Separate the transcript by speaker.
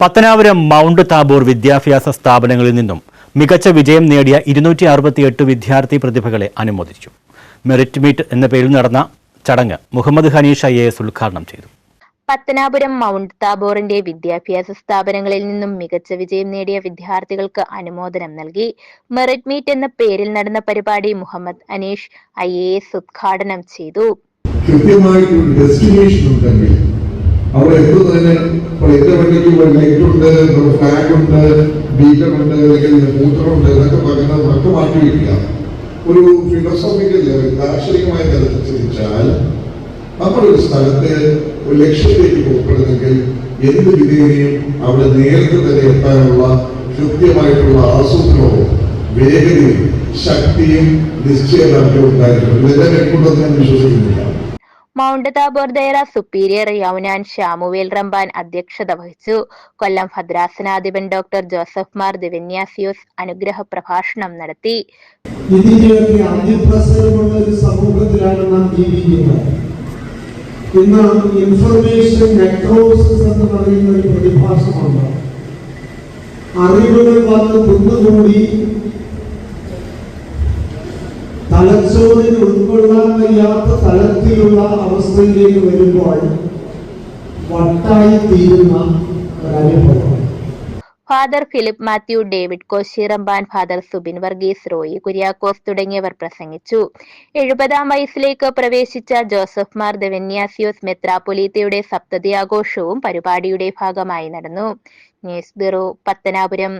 Speaker 1: Pathanapuram Mount Tabor വിദ്യാഭ്യാസ സ്ഥാപനങ്ങളിൽ നിന്നും മികച്ച വിജയം നേടിയ ഇരുന്നൂറ്റി അറുപത്തിയെട്ട് വിദ്യാർത്ഥി പ്രതിഭകളെ അനുമോദിച്ചു. മെറിറ്റ് മീറ്റ് എന്ന പേരിൽ നടന്ന ചടങ്ങ് Muhammad Haneesh I A S ഉദ്ഘാടനം ചെയ്തു.
Speaker 2: പത്തനാപുരം മൗണ്ട് താബോറിന്റെ വിദ്യാഭ്യാസ സ്ഥാപനങ്ങളിൽ നിന്നും മികച്ച വിജയം നേടിയ വിദ്യാർത്ഥികൾക്ക് അനുമോദനം നൽകി. മെറിറ്റ് മീറ്റ് എന്ന പേരിൽ നടന്ന പരിപാടി Muhammad Aneesh I A S ഉദ്ഘാടനം ചെയ്തു.
Speaker 3: കൃത്യമായിട്ടൊരു ഡെസ്റ്റിനേഷൻ ഉണ്ടെങ്കിൽ അവിടെ എത്തുന്നതിന് ഇപ്പോൾ എന്റെ വണ്ടിക്ക് ലൈറ്റ് ഉണ്ട് ഫ്ലാഗ് ഉണ്ട് ഉണ്ട് അല്ലെങ്കിൽ മൂത്രമുണ്ട് എന്നൊക്കെ പറയുന്നത് ഒക്കെ മാറ്റി വയ്ക്കുക ഒരു ഫിലോസോഫിക്കൽ ലെവൽ ദാർശനികമായ തലത്തിൽ ചിന്തിച്ചാൽ നമ്മളൊരു സ്ഥലത്ത് ഒരു ലക്ഷ്യത്തിലേക്ക് പോകപ്പെടുന്നെങ്കിൽ എന്ത് വിധേനയും അവിടെ നേരത്തെ തന്നെ എത്താനുള്ള കൃത്യമായിട്ടുള്ള ആസൂത്രണവും വേഗതയും ശക്തിയും നിശ്ചയദാർഢ്യവും ഉണ്ടായിരിക്കണം. ഇതെല്ലാം എപ്പോഴും ഞാൻ വിശ്വസിക്കുന്നില്ല.
Speaker 2: Mount Tabor Deira superior യൗനാൻ Shamuel Ramban അധ്യക്ഷത വഹിച്ചു. കൊല്ലം ഭദ്രാസനാധിപൻ ഡോക്ടർ ജോസഫ് മാർ ദിവന്യാസിയോസ് അനുഗ്രഹ പ്രഭാഷണം നടത്തി.
Speaker 4: ഇതിന്റെയൊക്കെ അതിപ്രസരമുള്ള ഒരു സമൂഹത്തിലാണ് നാം ജീവിക്കുന്നത്. ഇന്ന് ഇൻഫർമേഷൻ നെക്രോസിസ് എന്ന് പറയുന്ന ഒരു പ്രതിഭാസമുണ്ട്. അറിവുകൾ വന്ന് കുന്നുകൂടി തലച്ചോറിന് ഉൾക്കൊള്ളാൻ വയ്യാത്ത തലത്തിലുള്ള അവസ്ഥയിലേക്ക് വരുമ്പോൾ വട്ടായി തീരുന്ന ഒരനുഭവം.
Speaker 2: ഫാദർ ഫിലിപ്പ് മാത്യു ഡേവിഡ് കോശിറമ്പാൻ ഫാദർ സുബിൻ വർഗീസ് റോയി കുര്യാക്കോസ് തുടങ്ങിയവർ പ്രസംഗിച്ചു. എഴുപതാം വയസ്സിലേക്ക് പ്രവേശിച്ച ജോസഫ് മാർ ദവന്യാസിയോസ് മെത്രാപൊലീത്തയുടെ സപ്തതി ആഘോഷവും പരിപാടിയുടെ ഭാഗമായി നടന്നു. News bureau Pathanapuram.